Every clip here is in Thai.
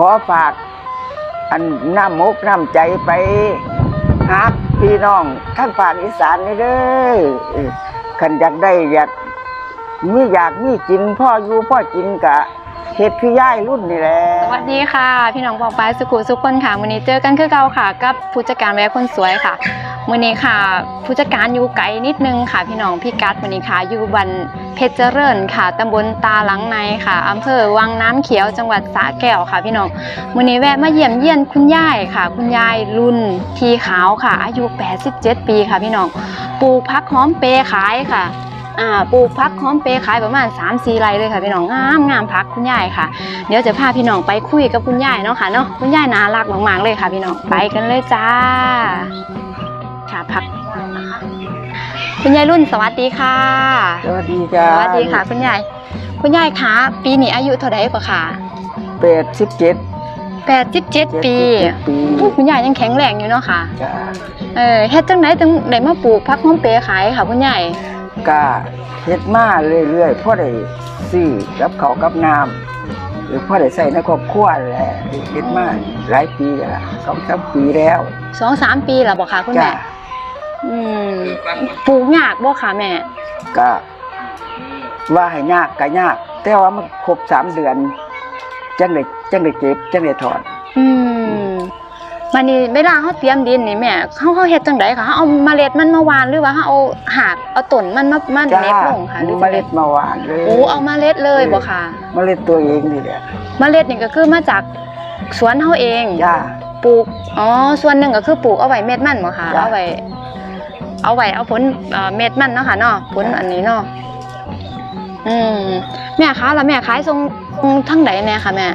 ขอฝาก อันน้ำมกน้ำใจไปหาพี่น้องทั้งภาคอีสานนี่เด้อขันอยากได้อยากมีอยากมีกินพ่ออยู่พ่อกินกะเฮ็ดคือย่ายรุ่นนี่แหละสวัสดีค่ะ พี่น้องบอกไปสุขุสุขคนค่ะวันนี้เจอกันคือเก่าค่ะ กับผู้จัดการแวะคนสวยค่ะ วันนี้ค่ะ ผู้จัดการอยู่ไกลนิดนึงค่ะ พี่น้องพี่กัดวันนี้ค่ะอยู่บันเพชรเจริญค่ะตำบลตาหลังในค่ะอำเภอวังน้ำเขียวจังหวัดสระแก้วค่ะพี่น้องวันนี้แวะมาเยี่ยมเยียนคุณยายค่ะ คุณยายรุ่นทีขาวค่ะ อายุ 87 ปีค่ะ พี่น้องปลูกพักหอมเปรย์ขายค่ะปลูกพักหอมเปรย์ขายประมาณ3 4ไร่เลยค่ะพี่น้องงามงามพักคุณยายค่ะ เดี๋ยวจะพาพี่น้องไปคุยกับคุณยายเนาะค่ะเนาะคุณยายน่ารักมากๆเลยค่ะ พี่น้องไปกันเลยจ้า ค่ะพักนะคะคุณยายรุ่นสวัสดีค่ะ สวัสดีจ้าสวัสดีค่ะ คุณยายคุณยายคะปีนี้อายุเท่าไหร่กว่าค่ะแปดสิบเจ็ด87ปีปีโอ้คุณยายยังแข็งแรงอยู่เนาะค่ะจ้าเออเฮ็ดจังไหนถึงได้มาปลูกพักหอมเปรย์ขายค่ะคุณยายก็เฮ็ดมาเรื่อยๆพ่อได้ซื้อกับเขาวกับน้ำหรือพ่อได้ใส่ในครอบครัวแหละเฮ็ดมาหลายปีแล้วล่ะสองสามปีแล้วสองสามปีแล้วบ่ค่ะคุณจ้าแม่ อืมปลูกยากบ่ค่ะแม่ ก็ว่าให้ยากก็ยาก แต่ว่ามันครบสามเดือนจังได้จังได้เก็บจังได้ถอนอืมวันนี้เวลาเขาเตรียมดินนี่แม่เขาเขาเฮ็ดจังไดคะเขาเอาเมล็ดมันมาวานหรือว่าเขาเอาหากเอาต้นมันมามาจ้าเน็บลงค่ะหรือเมจังใดล็ดมาหวานเลยโอ้เอาเมล็ดเลยบ่ค่ะเมล็ดตัวเองนี่แหละเมล็ดนี่ก็คือมาจากสวนเฮาเองจ้าปลูกอ๋อส่วนหนึ่งก็คือปลูกเอาไว้เม็ดมันบ่ค่ะจ้ะเอาไว้ เอาไว้เอาผลเอ่อเม็ดมันเนาะค่ะเนาะผลจ้ะอันนี้เนาะอืมแม่คะแล้วแม่ขายทรงทรงทางไหนแน่ค่ะแม่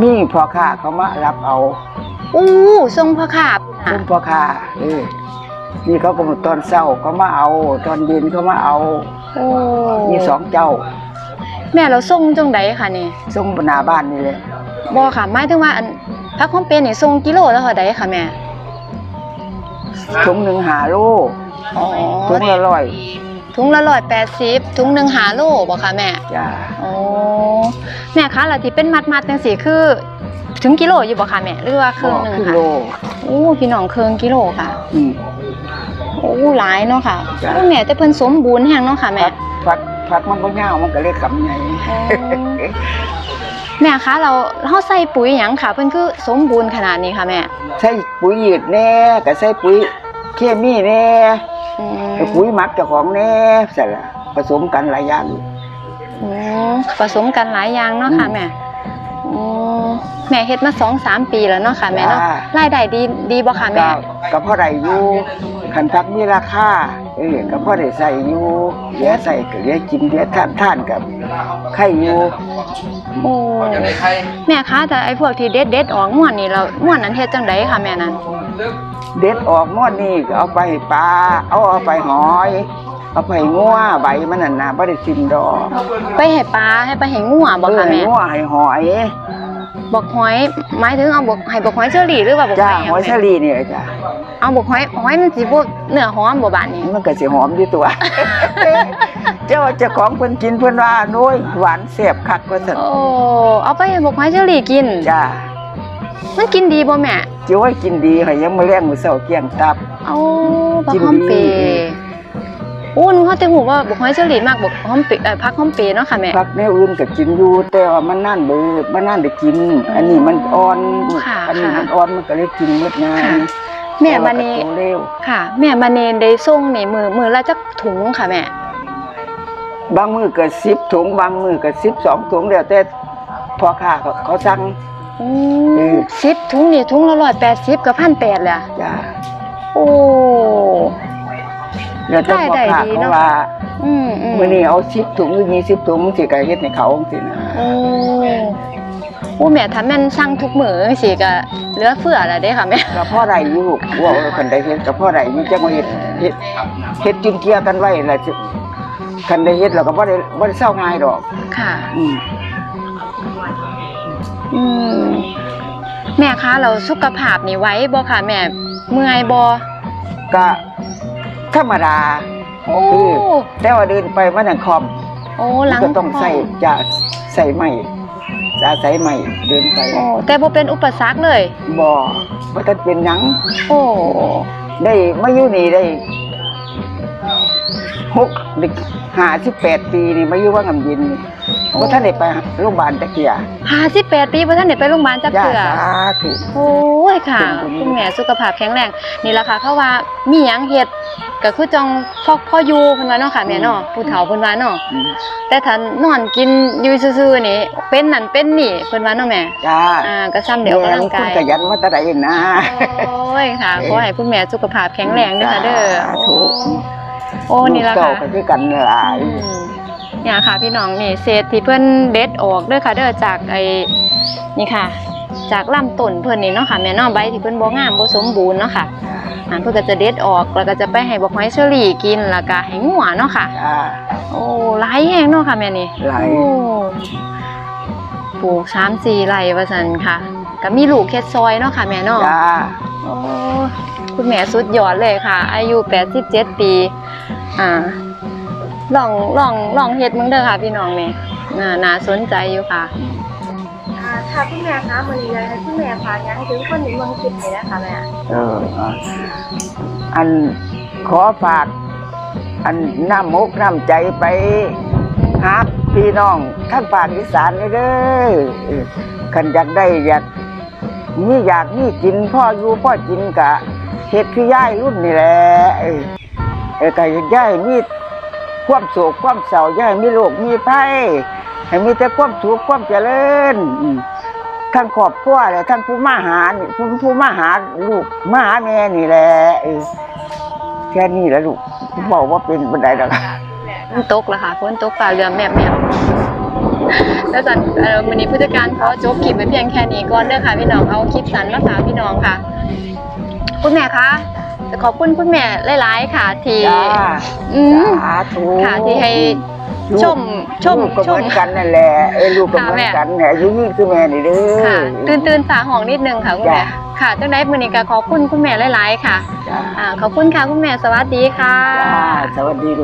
มีพ่อค้าเขามารับเอาอู้ทรงพ่อขาบซุ่มพ่อค้าเออนี่เขาก็มาตอนเช้าเขามาเอา ตอนเย็นเขามาเอาโอ้มีสองเจ้า แม่เราทรงจังไดค่ะนี่ซุ่มหน้าบ้านนี่เลยบ่ค่ะหมายถึงว่าอันพักความเป็นนี่ทรงกิโลแล้วเท่าใดค่ะแม่ ถุงหนึ่งหาโลอ๋อถุงละร้อยถุงละ180ถุงหนึงหาโลบ่ค่ะแม่จ้าโอ้แม่คะแล้วที่เป็นมัดๆจังซี่คือ ถึงกิโลอยู่บ่ค่ะแม่หรือว่าครึ่งหนึงครึ่งค่ะโลโอ้พี่น้องครึ่งกิโลค่ะอืมโอ้หลายเนาะค่ะจ้ะโอ้แม่แต่เพิ่นสมบูรณ์แฮงเนาะค่ะแม่พักพักพักมันก็ยาวมันก็เลยขำไง แม่คะเราเฮาใส่ปุ๋ยหยังค่ะ เพิ่นคือสมบูรณ์ขนาดนี้ค่ะแม่ใส่ปุ๋ยหยืดแน่ก็ใส่ปุ๋ยเคมีแน่อืมปุ๋ยหมักเจ้าของแน่ใส่ละผสมกันหลายอย่างอยู่ อืมผสมกันหลายอย่างเนาะค่ะอืม แม่อืมแม่เฮ็ดมาสองสามปีแล้วเนาะค่ะแม่เนาะจ้ารายได้ดีดีบ่ค่ะแม่ก็ก็พ่อได้อยู่ขันพักมีราคา เออก็พ่อได้ใส่อยู่เหลือใส่ก็เหลือกินเหลือทานทานกับไข่อยู่โอ้แม่คะแต่ไอ้พวกที่เด็ดเด็ดๆออกม่วนนี่เราม่วนนั้นเฮ็ดจังไดค่ะแม่นั้น เด็ดออกมอดนี่ก็เอาไปให้ปลาเอาเอาไปหอย เอาไปให้งัวใบมันนั่นน่ะบ่ได้สิ้นดอก ไปให้ปลาให้ไปให้งัวบ่เออค่ะให้แม่งัวให้หอย บอกหอยหมายถึงเอาบอกให้บอกหอยเชอรี่หรือว่าบอกจ้าหอยหหอยงสลีนี่แหละจ้าเอาบอกหอยหอยมันสิบ่เนื้อหอมบ่บาดนี้มันก็สิหอมอยู่ตัว เจ้าเจ้าของเพิ่นกินเพิ่นว่าโน้ยหวานแซ่บคักว่าซั่นโอ้เอาไปให้บอกหอยเชอรี่กิน จ้ามันกินดีบ่แม่จิว่ากินดีให้ยังมื้อแลงมื้อเช้าเกลี้ยงตับ เอาบักกินหอมเปดีโอ้หนูเขาแต่หูว่าบอกหอยเชอรี่มากบอกหอมเปเอ่อพักหอมเปเนาะค่ะแม่ ผักแนวอื่นก็กินอยู่แต่ว่ามันนั่นเบิดมันนั่นได้กิน อันนี้มันอ่อนค่ะอันนี้ค่ะ มันอ่อนมันก็เลยกินหมดง่ายแม่มานีแต่ว่าก็โตเร็วค่ะ แม่มาเนีได้ส่งนี่มือมือละจักถุงค่ะแม่ บางมือก็10ถุงบางมือก็12ถุงแล้วแต่พอค้าเขาเขาสั่ง อืเอมอสิบถุงนี่ถุงละร้อยแปดสิบกับพันแปดเลยอะจ้าโอ้ แล้วแต่พ่อได้ค้าได้ดีเขาเนาะว่าอืมอืมมื้อนี้เอา10ถุงหรือ20ถุงสิก็เฮ็ดให้เขาจังซี่นะโอ้โอ้แม่ถ้าแม่นสั่งทุกมื้อจังซี่ก็เหลือเฟือแล้วเด้ค่ะแม่ก็พ่อได้อยู่ว่าเอาคันได้เฮ็ดก็พ่อได้อยู่จังว่าเฮ็ดเฮ็ดเฮ็ดกินเกลียกันไว้ล่ะสิคันได้เฮ็ดแล้วก็บ่ได้บ่ได้เศร้าง่ายดอก ค่ะ อืมอืมแม่คะเราสุขภาพนี่ไหว้บ่ค่ะแม่เมื่อยบ่ก็ ธรรมดาโอ้เออแต่ว่าเดินไปมันนั่นคอมโอ้หลังก็ต้องใส่จะใส่ไม้ใส่อาศัยใหม่เดินไปโอ้แต่บ่เป็นอุปสรรคเลยบ่บ่ทันเป็นหยังโอ้ได้มาอยู่นี่ได้ หกเด็กห้าสิบแปดปีนี่มาอยู่ว่างำเย็นนี่บ่ทันได้ไปโรงพยาบาลตะเกีย58ปีบ่ทันได้ไปโรงพยาบาลจักย่าเทื่อสาธุโอ้ยค่ะเป็นบุญคุณแม่สุขภาพแข็งแรงนี่ล่ะค่ะเขาว่ามีหยังเฮ็ดก็คือจองพอพ่ออยู่เพิ่นว่าเนาะค่ะแม่เนาะผู้เฒ่าเพิ่นว่าเนาะอืมแต่ถ้านอนกินอยู่ซื่อๆนี่เป็นนั่นเป็นนี่เพิ่นว่าเนาะแม่จ้าอ่าก็ซ้ำเดี๋ยวกำลังคุกาณยขยันมาแต่ใดนะโอ้ยค่ะขอให้คุณแม่สุขภาพแข็งแรงด้วยค่ะเด้อสาธุ โอ้นี่ล่ะลูกค่ะเต้าก็คือกันหลายอืมเนี่ยค่ะพี่น้องนี่เศษที่เพิ่นเด็ดออกเด้อค่ะเด้อจากไอ้นี่ค่ะ จากลำต้นเพิ่นนี่เนาะค่ะแม่เนาะใบที่เพิ่นบ่งามบ่สมบูรณ์เนาะค่ะอันเพิ่นก็จะเด็ดออกแล้วก็จะไปให้บอกไม้เชอรี่กินแล้วก็ให้งัวเนาะค่ะจ้าโอ้หลายแฮงเนาะค่ะแม่นี่หลาย โอ้ปลูก3-4ไร่ว่าซั่นค่ะ ก็มีลูกเฮ็ดซอยเนาะค่ะแม่เนาะ จ้า โอ้คุณแม่สุดยอดเลยค่ะ อายุ 87 ปี อ่าลองลองลองเฮ็ดมึงเด้อค่ะ พี่น้องนี่น่าน่าสนใจอยู่ค่ะอ่าค่ะคุณแม่คะวันนี้เลยคุณแม่พายังถึงคนในเมืองคิดเลยนะคะแม่เอออะอันขอฝาก อันน้ำมกน้ำใจไปหาพี่น้องทั้งภาคอีสานนี่เด้อเออคันอยากได้อยากมีอยากมีกินพ่ออยู่พ่อกินกะเฮ็ดคือย่ายรุ่นนี่แหละ เออเออก็ย่ายมีความโศกความเศร้าย่ายมีโรคมีภัยให้มีแต่ความสุขความเจริญทั้งครอบครัวและทั้งผู้มาหาผู้ผู้มาหาลูกมาหาแม่นี่แหละแค่นี้แหละลูกบอกว่าเป็นบันไดดอกฝนตกแล้วค่ะฝนตกฟ้าเรือแมบแมบแล้วจันวันนี้ผู้จัดการขอจบคลิปไว้เพียงแค่นี้ก่อนเด้อค่ะพี่น้องเอาคลิปสันมาฝากพี่น้องค่ะ คุณแม่คะ ขอบคุณคุณแม่หลายๆค่ะที่จ้าอืมสาธุค่ะที่ให้ลูกชมชมลูกก็ชเหมมือนกันนั่นแหละเอ้ยลูกก็ค่ะเหมือนแม่กันเนี่ยอายุยี่คือแม่นี่เด้อ ค่ะ ตื่นตื่นๆฝาห้องนิดนึงค่ะคุณแม่จ้ะ ค่ะจังได้มื้อนี้ก็ขอบคุณคุณแม่หลายๆค่ะจ้าอ่าขอบคุณค่ะคุณแม่สวัสดีค่ะ จ้าสวัสดีลูก